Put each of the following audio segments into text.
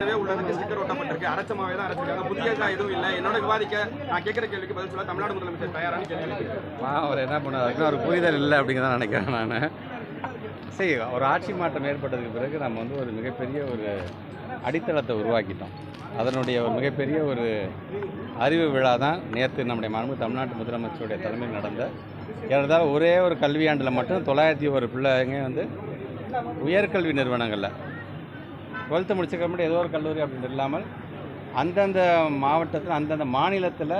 ஏற்கனவே உள்ளதுக்கு ஸ்டிக்கர் ஒட்டப்பட்டிருக்கு. அரைச்சமாவே தான் அரைச்சிருக்காங்க. புதியதா எதுவும் இல்லை. என்னோட விவாதிக்க நான் கேட்கிற கேள்விக்கு பதில் சொல்ல தமிழ்நாடு முதலமைச்சர் தயாரான கேள்வி அவர் என்ன பண்ணாருன்னா ஒரு புரிதல் இல்லை அப்படிங்கிறத நினைக்கிறேன் நான். சரி ஒரு ஆட்சி மாற்றம் ஏற்பட்டதுக்கு பிறகு நம்ம வந்து ஒரு மிகப்பெரிய ஒரு அடித்தளத்தை உருவாக்கிட்டோம். அதனுடைய ஒரு மிகப்பெரிய ஒரு அறிவு விழா தான் நேற்று நம்முடைய மாண்பு தமிழ்நாட்டு முதலமைச்சருடைய தலைமையில் நடந்த ஏறதாழ ஒரே ஒரு கல்வியாண்டில் மட்டும் தொள்ளாயிரத்தி ஒரு பிள்ளைங்க வந்து உயர்கல்வி நிறுவனங்களில் டுவெல்த்து முடிச்சுக்க மட்டும் ஏதோ ஒரு கல்லூரி அப்படின்னு இல்லாமல் அந்தந்த மாவட்டத்தில் அந்தந்த மாநிலத்தில்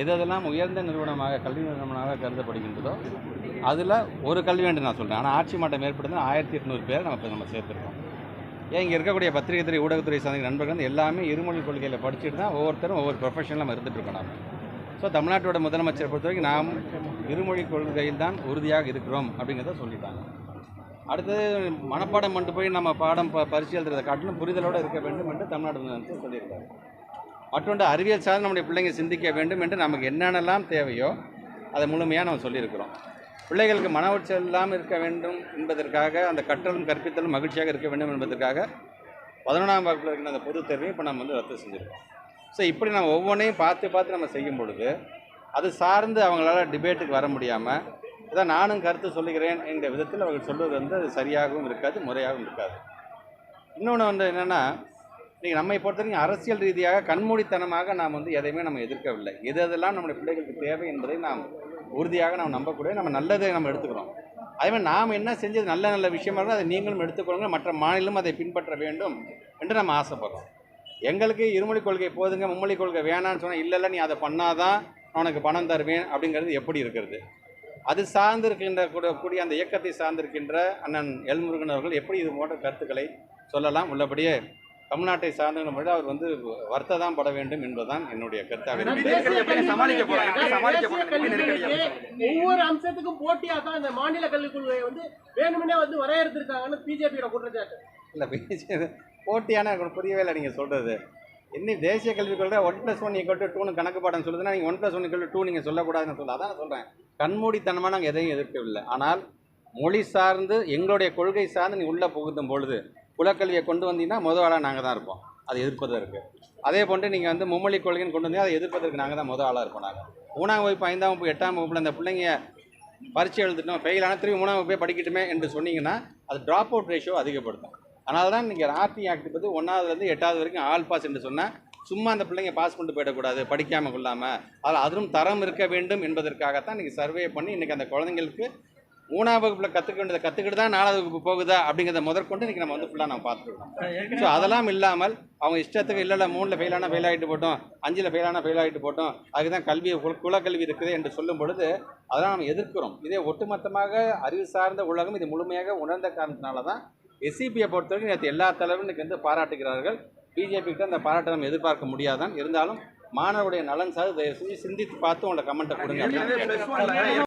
எது எதெல்லாம் உயர்ந்த நிறுவனமாக கல்வி நிறுவனமாக கருதப்படுகின்றதோ அதில் ஒரு கல்வி என்று நான் சொல்கிறேன் ஆனால் ஆட்சி மாற்றம் ஏற்படுத்தினா ஆயிரத்தி எட்நூறு பேர் நம்ம இப்போ நம்ம சேர்த்துருக்கோம். ஏன் இங்கே இருக்கக்கூடிய பத்திரிகை துறை ஊடகத்துறை சார்ந்த நண்பர்கள் எல்லாமே இருமொழி கொள்கையில் படிச்சுட்டு தான் ஒவ்வொருத்தரும் ஒவ்வொரு ப்ரொஃபஷனில் நம்ம இருந்துட்டு இருக்கோம் ஸோ தமிழ்நாட்டோட முதலமைச்சரை பொறுத்த வரைக்கும் நாம் இருமொழி கொள்கையில் தான் உறுதியாக இருக்கிறோம் அப்படிங்கிறத சொல்லிட்டாங்க. அடுத்தது மனப்பாடம் பண்ணிட்டு போய் நம்ம பாடம் ப பரிசு எழுதுறதை காட்டிலும் புரிதலோடு இருக்க வேண்டும் என்று தமிழ்நாடு முதலமைச்சர் சொல்லியிருக்காரு. மற்றொன்று அறிவியல் சார்ந்து நம்முடைய பிள்ளைங்க சிந்திக்க வேண்டும் என்று நமக்கு என்னென்னலாம் தேவையோ அதை முழுமையாக நம்ம சொல்லியிருக்கிறோம். பிள்ளைகளுக்கு மன உச்சல் இல்லாமல் இருக்க வேண்டும் என்பதற்காக அந்த கற்றலும் கற்பித்தலும் மகிழ்ச்சியாக இருக்க வேண்டும் என்பதற்காக பதினொன்றாம் வகுப்பில் இருக்கிற அந்த பொதுத் தேர்வையும் இப்போ நம்ம வந்து ரத்து செஞ்சுருக்கோம். ஸோ இப்படி நம்ம ஒவ்வொன்றையும் பார்த்து பார்த்து நம்ம செய்யும் பொழுது அது சார்ந்து அவங்களால டிபேட்டுக்கு வர முடியாமல் இதான் நானும் கருத்து சொல்லுகிறேன். என்ற விதத்தில் அவர்கள் சொல்வது வந்து அது சரியாகவும் இருக்காது முறையாகவும் இருக்காது. இன்னொன்று வந்து என்னென்னா இன்றைக்கி நம்மை பொறுத்தவரைக்கும் அரசியல் ரீதியாக கண்மூடித்தனமாக நாம் வந்து எதையுமே நம்ம எதிர்க்கவில்லை. எது எதெல்லாம் நம்முடைய பிள்ளைகளுக்கு தேவை என்பதை நாம் உறுதியாக நாம் நம்பக்கூடிய நம்ம நல்லதை நம்ம எடுத்துக்கிறோம். அதேமாதிரி நாம் என்ன செஞ்சது நல்ல நல்ல விஷயமா இருந்தால் அதை நீங்களும் எடுத்துக்கொள்ளுங்க மற்ற மாநிலம் அதை பின்பற்ற வேண்டும் என்று நம்ம ஆசைப்படுறோம். எங்களுக்கு இருமொழி கொள்கை போதுங்க மும்மொழி கொள்கை வேணான்னு சொன்னால் இல்லை இல்லை நீ அதை பண்ணாதான் நான் உனக்கு பணம் தருவேன் அப்படிங்கிறது எப்படி இருக்கிறது? அது சார்ந்திருக்கின்ற கூட கூடிய அந்த இயக்கத்தை சார்ந்திருக்கின்ற அண்ணன் எல்முருகன் அவர்கள் எப்படி இது போன்ற கருத்துக்களை சொல்லலாம் உள்ளபடியே தமிழ்நாட்டை சார்ந்த முறையில் அவர் வந்து வருத்த தான் பட வேண்டும் என்பதுதான் என்னுடைய கருத்தாக ஒவ்வொரு அம்சத்துக்கும் போட்டியா தான் இந்த மாநில கல்விக் கொள்கையை வந்து வேணும்னே வந்து வரையறுத்திருக்காங்கன்னு பிஜேபியோட குற்றச்சாட்டு. இல்லை பேசி போட்டியான எனக்கு புரியவே இல்லை நீங்கள் சொல்கிறது இன்னும் தேசிய கல்விக் கொள்கை one plus one equal to டூனு கணக்கு பாடம் சொல்லுதுன்னா நீங்கள் one plus one equal two நீங்கள் சொல்லக்கூடாதுன்னு சொல்ல அதான் சொல்கிறேன் கண்மூடித்தனமாக நாங்கள் எதையும் எதிர்க்கவில்லை. ஆனால் மொழி சார்ந்து எங்களுடைய கொள்கை சார்ந்து நீ உள்ளே புகுத்தும் பொழுது குலக்கல்வியை கொண்டு வந்தீங்கன்னா முதல் ஆளாக நாங்கள் தான் இருப்போம். அதை எதிர்ப்பதற்கு அதே போன்று நீங்கள் வந்து மும்மொழி கொள்கைன்னு கொண்டு வந்தீங்க அதை எதிர்ப்பதற்கு நாங்கள் தான் முதல் ஆளாக இருப்போம் நாங்கள் மூணாம் வகுப்பு ஐந்தாம் வகுப்பு எட்டாம் வகுப்பில் அந்த பிள்ளைங்க பரிச்சை எழுதிட்டோம். ஃபெயில் ஆனால் திரும்பி மூணாம் வகுப்பே படிக்கட்டுமே என்று சொன்னீங்கன்னா அது ட்ராப் அவுட் ரேஷியோ அதிகப்படுத்தும். அதனால தான் நீங்கள் ஆர்டி ஆக்ட் பற்றி ஒன்றாவதுலேருந்து எட்டாவது வரைக்கும் ஆல் பாஸ் என்று சொன்னால் சும்மா அந்த பிள்ளைங்க பாஸ் பண்ணிட்டு போயிடக்கூடாது படிக்காமல் கொள்ளாமல் அதில் அதிலும் தரம் இருக்க வேண்டும் என்பதற்காகத்தான் நீங்கள் சர்வே பண்ணி இன்றைக்கி அந்த குழந்தைங்களுக்கு மூணாவது வகுப்பில் கற்றுக்க வேண்டியதை கற்றுக்கிட்டு தான் நாலாவது வகுப்பு போகுதா அப்படிங்கிறத முதற்கொண்டு இன்றைக்கி நம்ம வந்து ஃபுல்லாக நம்ம பார்த்துருக்கோம் ஸோ அதெல்லாம் இல்லாமல் அவங்க இஷ்டத்துக்கு இல்லை இல்லை மூணில் ஃபெயில் ஆனால் ஃபெயில் ஆகிட்டு போட்டோம் அஞ்சில் ஃபெயில் ஆனால் ஃபெயில் ஆகிட்டு போட்டோம் அதுக்கு தான் கல்வி குலக்கல்வி இருக்குது என்று சொல்லும் பொழுது அதெல்லாம் நம்ம எதிர்க்கிறோம். இதே ஒட்டுமொத்தமாக அறிவு சார்ந்த உலகம் இது முழுமையாக உணர்ந்த காரணத்தினால தான் எஸ்சிபியை பொறுத்தவரைக்கும் நேற்று எல்லா தலைவர்களுக்கு வந்து பாராட்டுகிறார்கள். பிஜேபிக்கு அந்த பாராட்டை நம்ம எதிர்பார்க்க முடியாதான். இருந்தாலும் மாணவருடைய நலன் சார் தயவு செஞ்சு சிந்தித்து பார்த்து உங்களோட கமெண்ட்டை கொடுங்க.